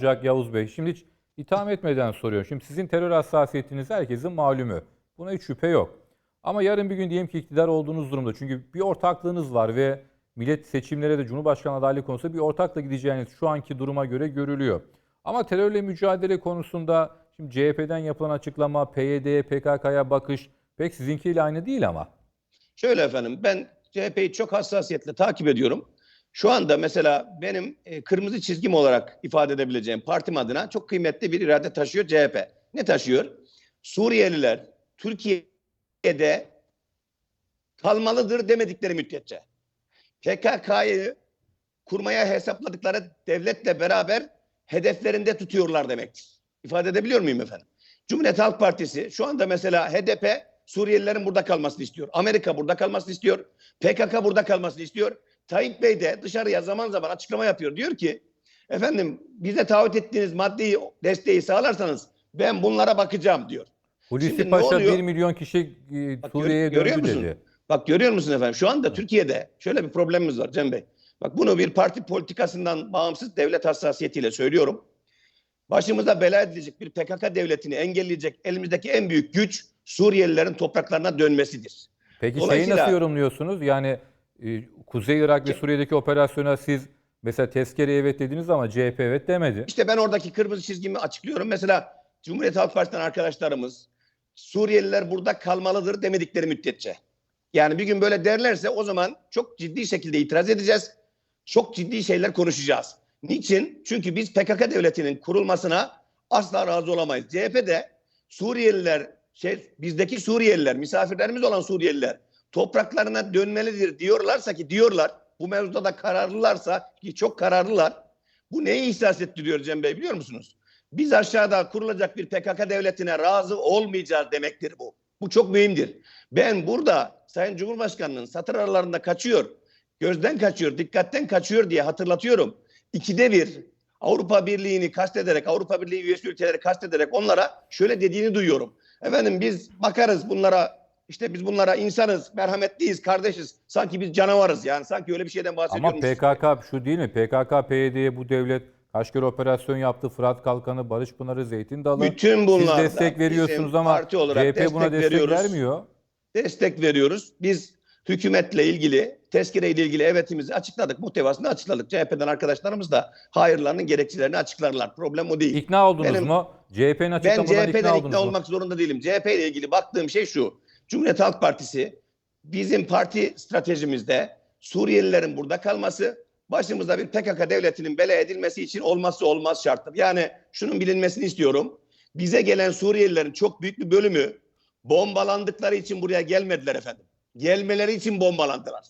olacak Yavuz Bey? Şimdi hiç itham etmeden soruyorum. Şimdi sizin terör hassasiyetiniz herkesin malumu. Buna hiç şüphe yok. Ama yarın bir gün diyelim ki iktidar olduğunuz durumda. Çünkü bir ortaklığınız var ve millet seçimlere de Cumhurbaşkanı adaylığı konusunda bir ortakla gideceğiniz şu anki duruma göre görülüyor. Ama terörle mücadele konusunda şimdi CHP'den yapılan açıklama, PYD'ye, PKK'ya bakış pek sizinkiyle aynı değil ama. Şöyle efendim ben CHP'yi çok hassasiyetle takip ediyorum. Şu anda mesela benim e, kırmızı çizgim olarak ifade edebileceğim partim adına çok kıymetli bir irade taşıyor CHP. Ne taşıyor? Suriyeliler Türkiye'de kalmalıdır demedikleri müddetçe. PKK'yı kurmaya hesapladıkları devletle beraber hedeflerinde tutuyorlar demektir. İfade edebiliyor muyum efendim? Cumhuriyet Halk Partisi şu anda mesela HDP Suriyelilerin burada kalmasını istiyor. Amerika burada kalmasını istiyor. PKK burada kalmasını istiyor. Tayyip Bey de dışarıya zaman zaman açıklama yapıyor. Diyor ki efendim bize taahhüt ettiğiniz maddi desteği sağlarsanız ben bunlara bakacağım diyor. Hulusi Şimdi Paşa oluyor? 1 milyon kişi e, Bak, Suriye'ye gör- döndü dedi. Bak görüyor musun efendim? Şu anda Türkiye'de şöyle bir problemimiz var Cem Bey. Bak bunu bir parti politikasından bağımsız devlet hassasiyetiyle söylüyorum. Başımıza bela edilecek bir PKK devletini engelleyecek elimizdeki en büyük güç Suriyelilerin topraklarına dönmesidir. Peki şeyi nasıl yorumluyorsunuz? Yani Kuzey Irak ve Suriye'deki operasyona siz mesela tezkere evet dediniz ama CHP evet demedi. İşte ben oradaki kırmızı çizgimi açıklıyorum. Mesela Cumhuriyet Halk Partisi'nden arkadaşlarımız Suriyeliler burada kalmalıdır demedikleri müddetçe. Yani bir gün böyle derlerse o zaman çok ciddi şekilde itiraz edeceğiz. Çok ciddi şeyler konuşacağız. Niçin? Çünkü biz PKK devletinin kurulmasına asla razı olamayız. CHP'de Suriyeliler, şey, bizdeki Suriyeliler, misafirlerimiz olan Suriyeliler topraklarına dönmelidir diyorlarsa ki diyorlar, bu mevzuda da kararlılarsa ki çok kararlılar, bu neyi ihsas ettiriyor Cem Bey biliyor musunuz? Biz aşağıda kurulacak bir PKK devletine razı olmayacağız demektir bu. Bu çok mühimdir. Ben burada Sayın Cumhurbaşkanı'nın satır aralarında kaçıyor, gözden kaçıyor, dikkatten kaçıyor diye hatırlatıyorum. İkide bir Avrupa Birliği'ni kastederek, Avrupa Birliği üyesi ülkeleri kastederek onlara şöyle dediğini duyuyorum. Efendim biz bakarız bunlara, işte biz bunlara insanız, merhametliyiz, kardeşiz. Sanki biz canavarız yani. Sanki öyle bir şeyden Ama bahsediyormuş. PKK şu değil mi? PKK, PYD'ye bu devlet kaç kere operasyon yaptı. Fırat Kalkanı, Barış Pınarı, Zeytin Dalı. Bütün bunlar Siz destek veriyorsunuz ama CHP buna destek veriyoruz. vermiyor. destek veriyoruz. Biz hükümetle ilgili, tezkireyle ilgili evetimizi açıkladık. Muhtevasını açıkladık. CHP'den arkadaşlarımız da hayırlarının gerekçelerini açıklarlar. Problem o değil. İkna oldunuz Benim- mu? CHP'nin ben açıklamalarına CHP'den ikna ikna, oldunuz mu? olmak zorunda değilim. CHP ile ilgili baktığım şey şu. Cumhuriyet Halk Partisi bizim parti stratejimizde Suriyelilerin burada kalması başımıza bir PKK devletinin bela edilmesi için olmazsa olmaz şarttır. Yani şunun bilinmesini istiyorum. Bize gelen Suriyelilerin çok büyük bir bölümü bombalandıkları için buraya gelmediler efendim. Gelmeleri için bombalandılar.